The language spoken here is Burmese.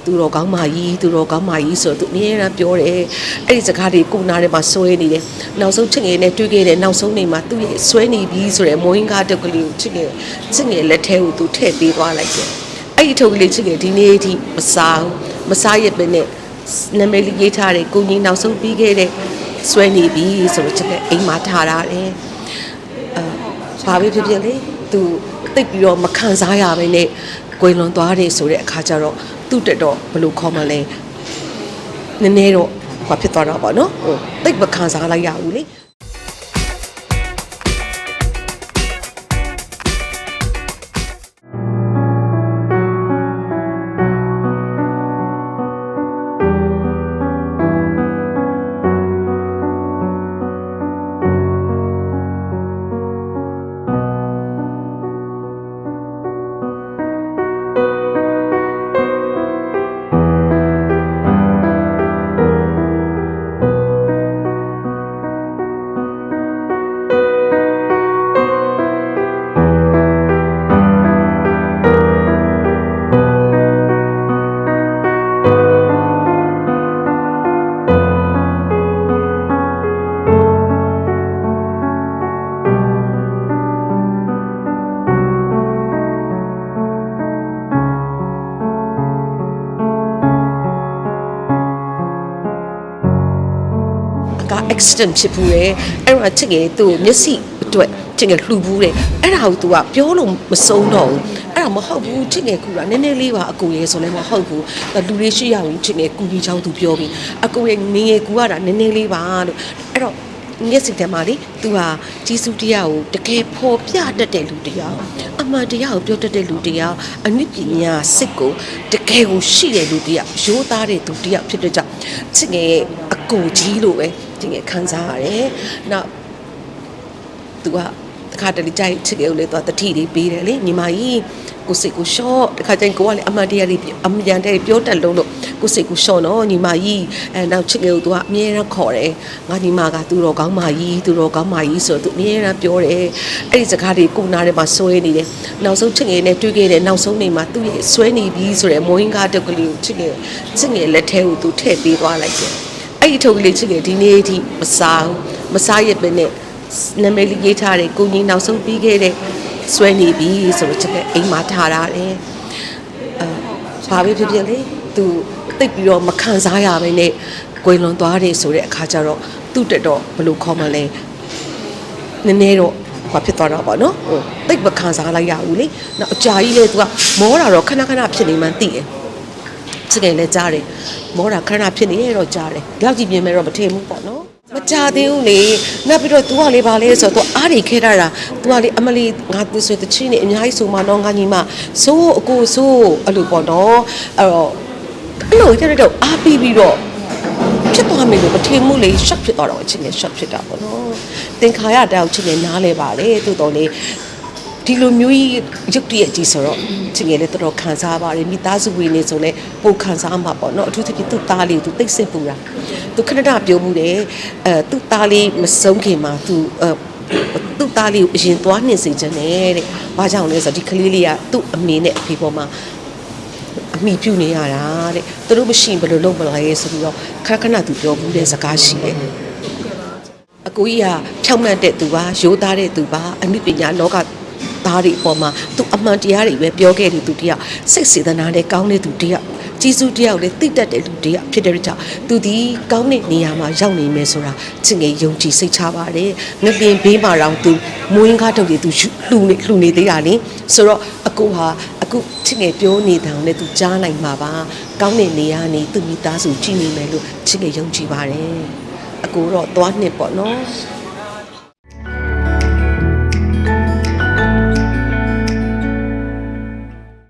ကသူတော်ကောင်းမကြီးသူတော်ကောင်းမကြီးဆိုတော့သူအမြဲတမ်းပြောတယ်အဲ့ဒီစကားတွေကိုနားထဲမှာဆွဲနေတယ်နောက်ဆုံးချစ်ငယ်နဲ့တွေ့ခဲ့တယ်နောက်ဆုံးနေမှာသူ့ရဲ့ဆွဲနေပြီဆိုတဲ့မိုင်းကားတုတ်ကလေးကိုချစ်ငယ်ချစ်ငယ်လက်ထဲကိုသူထည့်ပေးသွားလိုက်တယ်အဲ့ဒီထုပ်ကလေးချစ်ငယ်ဒီနေ့အထိမစားဘူးမစားရပဲနဲ့နာမည်လေးရေးထားတယ်ကိုကြီးနောက်ဆုံးပြီးခဲ့တဲ့ဆွဲနေပြီဆိုတော့ချစ်ငယ်အိမ်မှာထားရတယ်ဘာပဲဖြစ်ဖြစ်လေသူတိတ်ပြီးတော့မခံစားရဘဲနဲ့ ကွယ်လွန်သွားတယ်ဆိုတဲ့အခါကျတော့သူ့တက်တော့ဘယ်လိုခေါ်မလဲနည်းနည်းတော့ဘာဖြစ်သွားတော့ပါနော်ဟိုတိတ်မခံစားလိုက်ရဘူးလေ accident ဖြစ်ဘူးတယ်အဲ့တော့ချစ်ကလေးသူ့မျက်စိအတွက်ချစ်ကလေးလှူဘူးတယ်အဲ့ဒါကို तू ကပြောလို့မဆုံးတော့ဘူးအဲ့ဒါမဟုတ်ဘူးချစ်ငယ်ကူတာနည်းနည်းလေးပါအကူရဲ့ဆိုလည်းမဟုတ်ဘူးလူလေးရှိရအောင်ချစ်ငယ်ကူကြီးချောင်းသူပြောပြီးအကူရဲ့ငငယ်ကူရတာနည်းနည်းလေးပါလို့အဲ့တော့မျက်စိထဲမှာလေသူဟာဂျေစုတရားကိုတကယ်ဖော်ပြတတ်တဲ့လူတရားအမှန်တရားကိုပြောတတ်တဲ့လူတရားအနုပညာစစ်ကိုတကယ်ကိုရှိတဲ့လူတရားရိုးသားတဲ့သူတရားဖြစ်တဲ့ကြောင့်ချစ်ငယ် ကူကြီးလို့ပဲချစ်ငယ်ခံစားရတယ်နောက်သူကတခါတလေကြိုက်ချစ်ကြလို့လေသူကတတိလေးပေးတယ်လေညီမကြီးကိုစိတ်ကိုရှော့တခါကျရင်ကိုကလေအမှန်တရားလေးအမှန်တရားပြောတတ်လို့လို့ကိုစိတ်ကိုရှော့နော်ညီမကြီးအဲနောက်ချစ်ကြလို့သူကအမြဲတမ်းခေါ်တယ်ငါညီမကသူတော်ကောင်းမကြီးသူတော်ကောင်းမကြီးဆိုတော့သူအမြဲတမ်းပြောတယ်အဲ့ဒီစကားတွေကိုနားထဲမှာဆွဲနေတယ်နောက်ဆုံးချစ်ငယ်နဲ့တွေ့ခဲ့တယ်နောက်ဆုံးနေမှာသူ့ရဲ့ဆွဲနေပြီဆိုတဲ့မိုင်းကားတုတ်ကလေးကိုချစ်ငယ်ချစ်ငယ်လက်ထဲကိုသူထည့်ပေးသွားလိုက်တယ် အဲ့ဒီထုပ်ကလေးချစ်ငယ်ဒီနေ့အထိမစားဘူးမစားရပဲနဲ့နာမည်လေးရေးထားတယ်ကိုကြီးနောက်ဆုံးပြီးခဲ့တဲ့ဆွဲနေပြီဆိုတော့ချက်အိမ်မှာထားရတယ်အဲဘာပဲဖြစ်ဖြစ်လေသူတိတ်ပြီးတော့မခံစားရဘဲနဲ့ကွယ်လွန်သွားတယ်ဆိုတဲ့အခါကျတော့သူ့တက်တော့ဘယ်လိုခေါ်မလဲနည်းနည်းတော့ဘာဖြစ်သွားတော့ပါနော်ဟိုတိတ်မခံစားလိုက်ရဘူးလေနောက်အကြာကြီးလေသူကမောတာတော့ခဏခဏဖြစ်နေမှန်းသိတယ် စကယ်လည်းကြားတယ်မောတာခဏဖြစ်နေရတော့ကြားတယ်ဒီလောက်ကြည့်မြင်မဲ့တော့မထင်ဘူးပေါ့နော်မကြသေးဘူးလေနောက်ပြီးတော့ तू ကလေပါလဲဆိုတော့ तू အားတွေခဲတာတာ तू ကလေအမလီငါသူဆိုတချင်းနေအများကြီးဆိုမှတော့ငါညီမဆိုးအကိုဆိုးအဲ့လိုပေါ့နော်အဲ့တော့အဲ့လိုကြတော့အားပြီးပြီးတော့ဖြစ်သွားမယ်လို့မထင်ဘူးလေ shock ဖြစ်သွားတော့အချင်းနဲ့ shock ဖြစ်တာပေါ့နော်သင်္ခါရတောက်ချင်းနဲ့နားလဲပါလေတိုးတော်လေ ဒီလိုမျိုးကြီးရုပ်တရက်ကြီးဆိုတော့ချင်းငယ်လေးတော်တော်ခံစားပါတယ်မိသားစုဝင်နေဆိုလဲပိုခံစားမှာပေါ့နော်အထူးသဖြင့်သူ့သားလေးကိုသူသိစိတ်ပူတာသူခဏတာပြောမှုတယ်အဲသူ့သားလေးမဆုံးခင်မှာသူအဲသူ့သားလေးကိုအရင်သွားနှင်စေချင်တယ်တဲ့။ဘာကြောင့်လဲဆိုတော့ဒီကလေးလေးကသူ့အမေနဲ့အဖေပေါ်မှာအမိပြုနေရတာတဲ့။သူတို့မရှိရင်ဘယ်လိုလုပ်မလဲဆိုပြီးတော့ခဏခဏသူပြောဘူးတဲ့စကားရှိတယ်။အကိုကြီးကဖြောင့်မတ်တဲ့သူပါရိုးသားတဲ့သူပါအမိပညာလောက သားတွေအပေါ်မှာသူအမှန်တရားတွေပဲပြောခဲ့တဲ့သူတယောက်စိတ်စေတနာနဲ့ကောင်းတဲ့သူတယောက်ကျေးဇူးတယောက်လည်းသိတတ်တဲ့လူတယောက်ဖြစ်တဲ့ကြောင့်သူဒီကောင်းတဲ့နေရာမှာရောက်နေမယ်ဆိုတာချစ်ငယ်ယုံကြည်စိတ်ချပါတယ်ငပင်ဘေးမှာတော့သူမွေးကားထုတ်တယ်သူလှူနေလှူနေသေးတာလေဆိုတော့အကိုဟာအခုချစ်ငယ်ပြောနေတာနဲ့သူကြားနိုင်မှာပါကောင်းတဲ့နေရာနေသူမိသားစုကြည့်နေမယ်လို့ချစ်ငယ်ယုံကြည်ပါတယ်အကိုတော့သွားနှစ်ပေါ့နော်